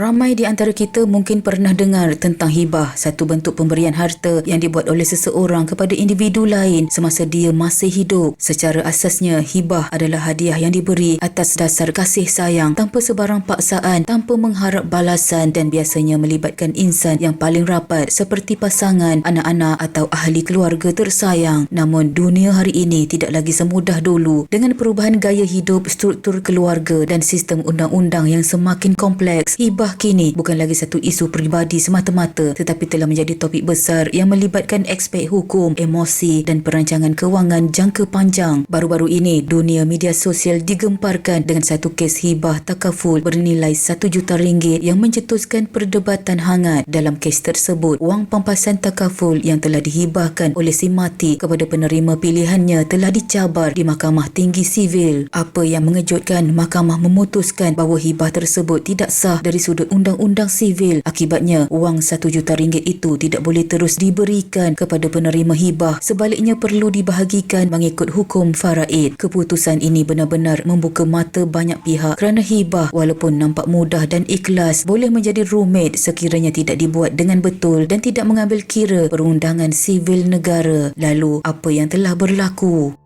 Ramai di antara kita mungkin pernah dengar tentang hibah, satu bentuk pemberian harta yang dibuat oleh seseorang kepada individu lain semasa dia masih hidup. Secara asasnya, hibah adalah hadiah yang diberi atas dasar kasih sayang tanpa sebarang paksaan, tanpa mengharap balasan dan biasanya melibatkan insan yang paling rapat seperti pasangan, anak-anak atau ahli keluarga tersayang. Namun dunia hari ini tidak lagi semudah dulu dengan perubahan gaya hidup, struktur keluarga dan sistem undang-undang yang semakin kompleks. Hibah Hibah kini bukan lagi satu isu peribadi semata-mata tetapi telah menjadi topik besar yang melibatkan aspek hukum, emosi dan perancangan kewangan jangka panjang. Baru-baru ini, dunia media sosial digemparkan dengan satu kes hibah takaful bernilai 1 juta ringgit yang mencetuskan perdebatan hangat. Dalam kes tersebut, wang pampasan takaful yang telah dihibahkan oleh si mati kepada penerima pilihannya telah dicabar di Mahkamah Tinggi Sivil. Apa yang mengejutkan, mahkamah memutuskan bahawa hibah tersebut tidak sah dari undang-undang sivil. Akibatnya, wang satu juta ringgit itu tidak boleh terus diberikan kepada penerima hibah. Sebaliknya perlu dibahagikan mengikut hukum faraid. Keputusan ini benar-benar membuka mata banyak pihak kerana hibah walaupun nampak mudah dan ikhlas boleh menjadi rumit sekiranya tidak dibuat dengan betul dan tidak mengambil kira perundangan sivil negara. Lalu, apa yang telah berlaku?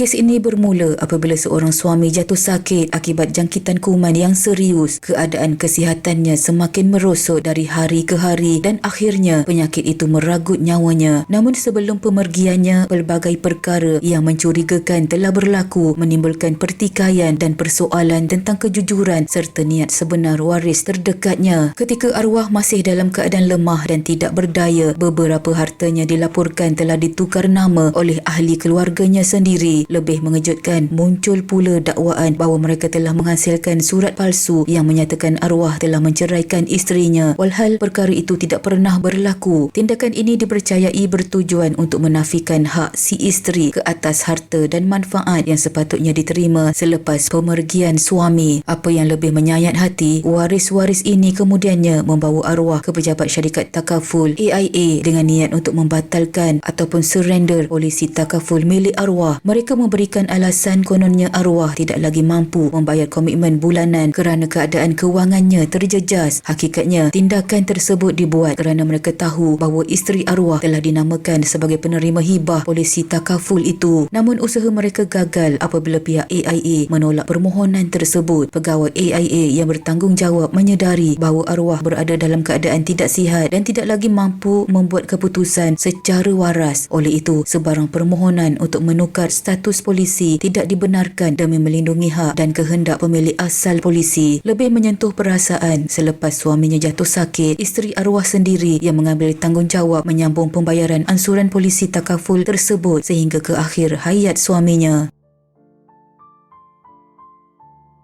Kes ini bermula apabila seorang suami jatuh sakit akibat jangkitan kuman yang serius. Keadaan kesihatannya semakin merosot dari hari ke hari dan akhirnya penyakit itu meragut nyawanya. Namun sebelum pemergiannya, pelbagai perkara yang mencurigakan telah berlaku menimbulkan pertikaian dan persoalan tentang kejujuran serta niat sebenar waris terdekatnya. Ketika arwah masih dalam keadaan lemah dan tidak berdaya, beberapa hartanya dilaporkan telah ditukar nama oleh ahli keluarganya sendiri lebih mengejutkan. Muncul pula dakwaan bahawa mereka telah menghasilkan surat palsu yang menyatakan arwah telah menceraikan isterinya. Walhal perkara itu tidak pernah berlaku. Tindakan ini dipercayai bertujuan untuk menafikan hak si isteri ke atas harta dan manfaat yang sepatutnya diterima selepas pemergian suami. Apa yang lebih menyayat hati waris-waris ini kemudiannya membawa arwah ke pejabat syarikat takaful AIA dengan niat untuk membatalkan ataupun surrender polisi takaful milik arwah. Mereka memberikan alasan kononnya arwah tidak lagi mampu membayar komitmen bulanan kerana keadaan kewangannya terjejas. Hakikatnya, tindakan tersebut dibuat kerana mereka tahu bahawa isteri arwah telah dinamakan sebagai penerima hibah polisi takaful itu. Namun usaha mereka gagal apabila pihak AIA menolak permohonan tersebut. Pegawai AIA yang bertanggungjawab menyedari bahawa arwah berada dalam keadaan tidak sihat dan tidak lagi mampu membuat keputusan secara waras. Oleh itu, sebarang permohonan untuk menukar status status polisi tidak dibenarkan demi melindungi hak dan kehendak pemilik asal polisi. Lebih menyentuh perasaan selepas suaminya jatuh sakit isteri arwah sendiri yang mengambil tanggungjawab menyambung pembayaran ansuran polisi takaful tersebut sehingga ke akhir hayat suaminya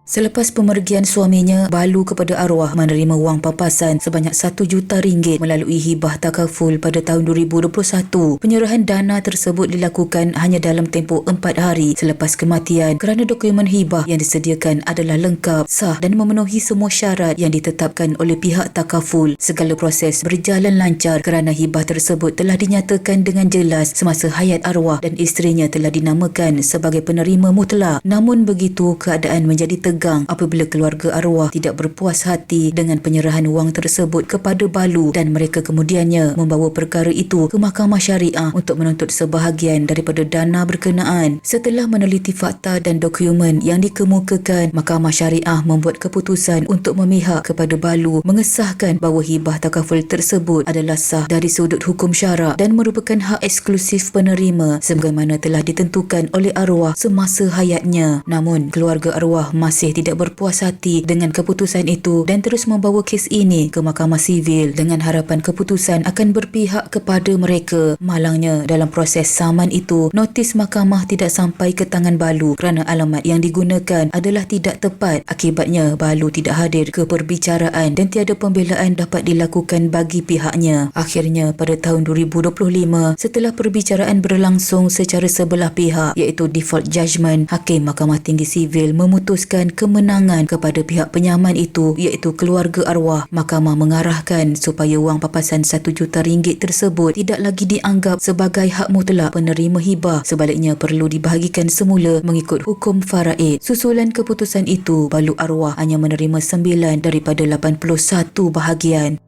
Selepas pemergian suaminya, Balu kepada arwah menerima wang papasan sebanyak 1 juta ringgit melalui hibah takaful pada tahun 2021. Penyerahan dana tersebut dilakukan hanya dalam tempoh 4 hari selepas kematian kerana dokumen hibah yang disediakan adalah lengkap, sah dan memenuhi semua syarat yang ditetapkan oleh pihak takaful. Segala proses berjalan lancar kerana hibah tersebut telah dinyatakan dengan jelas semasa hayat arwah dan isterinya telah dinamakan sebagai penerima mutlak. Namun begitu, keadaan menjadi tegang tegang apabila keluarga arwah tidak berpuas hati dengan penyerahan wang tersebut kepada Balu dan mereka kemudiannya membawa perkara itu ke mahkamah syariah untuk menuntut sebahagian daripada dana berkenaan. Setelah meneliti fakta dan dokumen yang dikemukakan, mahkamah syariah membuat keputusan untuk memihak kepada Balu mengesahkan bahawa hibah takaful tersebut adalah sah dari sudut hukum syarak dan merupakan hak eksklusif penerima sebagaimana telah ditentukan oleh arwah semasa hayatnya. Namun, keluarga arwah masih masih tidak berpuas hati dengan keputusan itu dan terus membawa kes ini ke mahkamah sivil dengan harapan keputusan akan berpihak kepada mereka. Malangnya dalam proses saman itu, notis mahkamah tidak sampai ke tangan Balu kerana alamat yang digunakan adalah tidak tepat. Akibatnya Balu tidak hadir ke perbicaraan dan tiada pembelaan dapat dilakukan bagi pihaknya. Akhirnya pada tahun 2025, setelah perbicaraan berlangsung secara sebelah pihak iaitu default judgment, Hakim Mahkamah Tinggi Sivil memutuskan kemenangan kepada pihak penyaman itu iaitu keluarga arwah. Mahkamah mengarahkan supaya wang papasan 1 juta ringgit tersebut tidak lagi dianggap sebagai hak mutlak penerima hibah. Sebaliknya perlu dibahagikan semula mengikut hukum faraid. Susulan keputusan itu, balu arwah hanya menerima 9 daripada 81 bahagian.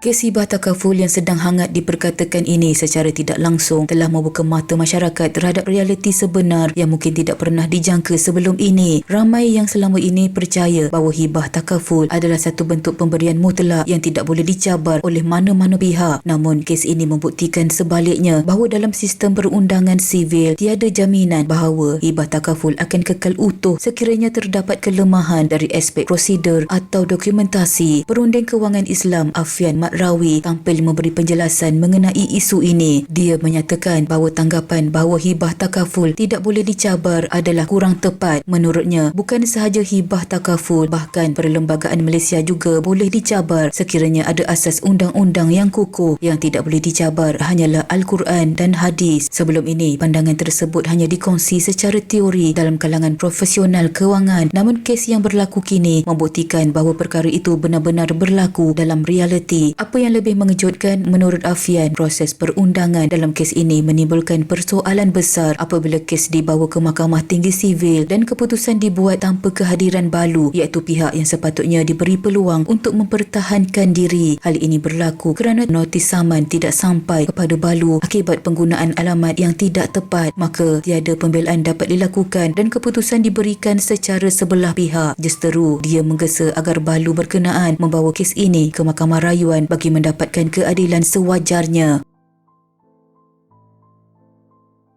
Kes hibah takaful yang sedang hangat diperkatakan ini secara tidak langsung telah membuka mata masyarakat terhadap realiti sebenar yang mungkin tidak pernah dijangka sebelum ini. Ramai yang selama ini percaya bahawa hibah takaful adalah satu bentuk pemberian mutlak yang tidak boleh dicabar oleh mana-mana pihak. Namun kes ini membuktikan sebaliknya bahawa dalam sistem perundangan sivil tiada jaminan bahawa hibah takaful akan kekal utuh sekiranya terdapat kelemahan dari aspek prosedur atau dokumentasi. Perunding Kewangan Islam Afian Mat Rawi tampil memberi penjelasan mengenai isu ini. Dia menyatakan bahawa tanggapan bahawa hibah takaful tidak boleh dicabar adalah kurang tepat. Menurutnya, bukan sahaja hibah takaful, bahkan perlembagaan Malaysia juga boleh dicabar sekiranya ada asas undang-undang yang kukuh yang tidak boleh dicabar hanyalah Al-Quran dan hadis. Sebelum ini, pandangan tersebut hanya dikongsi secara teori dalam kalangan profesional kewangan. Namun kes yang berlaku kini membuktikan bahawa perkara itu benar-benar berlaku dalam realiti. Apa yang lebih mengejutkan menurut Afian, proses perundangan dalam kes ini menimbulkan persoalan besar apabila kes dibawa ke Mahkamah Tinggi Sivil dan keputusan dibuat tanpa kehadiran balu iaitu pihak yang sepatutnya diberi peluang untuk mempertahankan diri. Hal ini berlaku kerana notis saman tidak sampai kepada balu akibat penggunaan alamat yang tidak tepat maka tiada pembelaan dapat dilakukan dan keputusan diberikan secara sebelah pihak. Justeru, dia menggesa agar balu berkenaan membawa kes ini ke Mahkamah Rayuan bagi mendapatkan keadilan sewajarnya.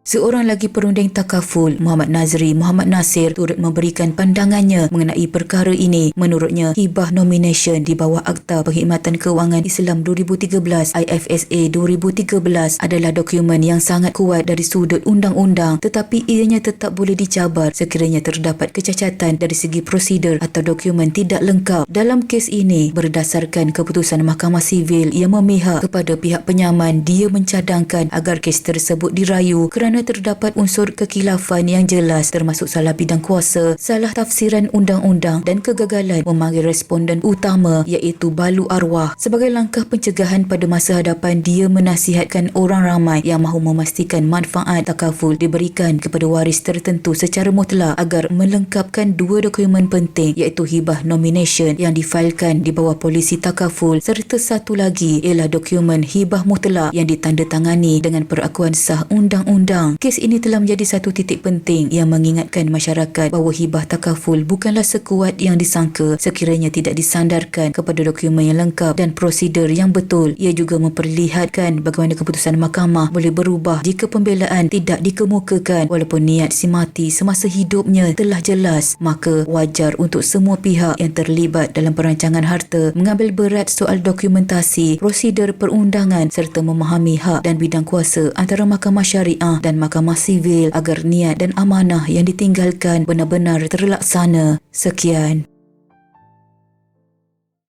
Seorang lagi perunding takaful, Muhammad Nazri Muhammad Nasir turut memberikan pandangannya mengenai perkara ini. Menurutnya, hibah nomination di bawah Akta Perkhidmatan Kewangan Islam 2013 IFSA 2013 adalah dokumen yang sangat kuat dari sudut undang-undang tetapi ianya tetap boleh dicabar sekiranya terdapat kecacatan dari segi prosedur atau dokumen tidak lengkap. Dalam kes ini, berdasarkan keputusan Mahkamah Sivil yang memihak kepada pihak penyaman, dia mencadangkan agar kes tersebut dirayu kerana kerana terdapat unsur kekilafan yang jelas termasuk salah bidang kuasa, salah tafsiran undang-undang dan kegagalan memanggil responden utama iaitu Balu Arwah. Sebagai langkah pencegahan pada masa hadapan, dia menasihatkan orang ramai yang mahu memastikan manfaat takaful diberikan kepada waris tertentu secara mutlak agar melengkapkan dua dokumen penting iaitu hibah nomination yang difailkan di bawah polisi takaful serta satu lagi ialah dokumen hibah mutlak yang ditandatangani dengan perakuan sah undang-undang undang. Kes ini telah menjadi satu titik penting yang mengingatkan masyarakat bahawa hibah takaful bukanlah sekuat yang disangka sekiranya tidak disandarkan kepada dokumen yang lengkap dan prosedur yang betul. Ia juga memperlihatkan bagaimana keputusan mahkamah boleh berubah jika pembelaan tidak dikemukakan walaupun niat si mati semasa hidupnya telah jelas maka wajar untuk semua pihak yang terlibat dalam perancangan harta mengambil berat soal dokumentasi, prosedur perundangan serta memahami hak dan bidang kuasa antara mahkamah syariah dan mahkamah sivil agar niat dan amanah yang ditinggalkan benar-benar terlaksana. Sekian.